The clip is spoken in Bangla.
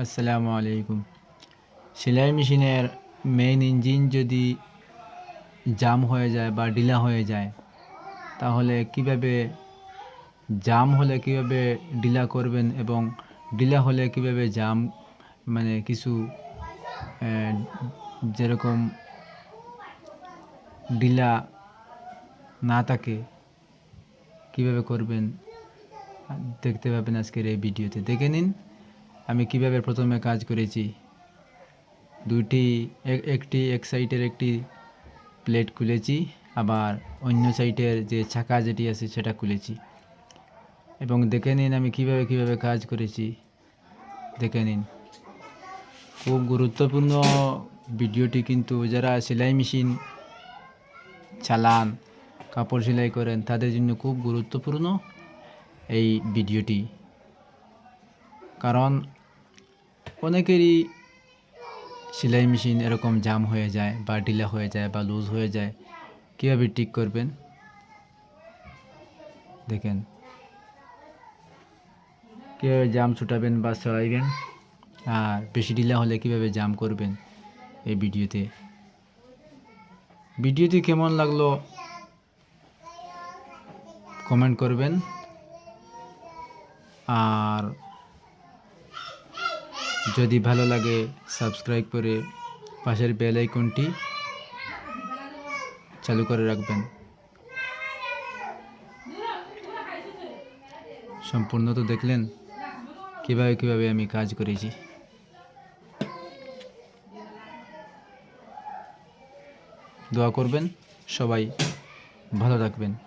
আসসালামু আলাইকুম। সেলাই মেশিনের মেইন ইঞ্জিন যদি জাম হয়ে যায় বা ঢিলা হয়ে যায়, তাহলে কীভাবে জাম হলে কীভাবে ঢিলা করবেন এবং ঢিলা হলে কীভাবে জাম মানে কিছু যেরকম ঢিলা না থাকে, কীভাবে করবেন, দেখতে পাবেন আজকের এই ভিডিওতে। দেখে নিন। আমি কীভাবে প্রথমে কাজ করেছি? এক- একটি এক সাইডের একটি প্লেট খুলেছি, আবার অন্য সাইডের যে ছাকা যেটি আছে সেটা খুলেছি। এবং দেখে নিন আমি কীভাবে কীভাবে কাজ করেছি। দেখে নিন। খুব গুরুত্বপূর্ণ ভিডিওটি কিন্তু যারা সেলাই মেশিন চালান, কাপড় সেলাই করেন, তাদের জন্য খুব গুরুত্বপূর্ণ এই ভিডিওটি। কারণ অনেকেরই সেলাই মেশিন এরকম জাম হয়ে যায় বা ঢিলা হয়ে যায় বা লুজ হয়ে যায়। কীভাবে ঠিক করবেন? দেখেন। কীভাবে জাম ছুটাবেন বা সরাইবেন আর বেশি ঢিলা হলে কীভাবে জাম করবেন এই ভিডিওতে? ভিডিওটি কেমন লাগল কমেন্ট করবেন। আর যদি ভালো লাগে সাবস্ক্রাইব করে পাশের বেল আইকনটি চালু করে রাখবেন। সম্পূর্ণ তো দেখলেন, কীভাবে কীভাবে আমি কাজ করেছি। দোয়া করবেন, সবাই ভালো থাকবেন।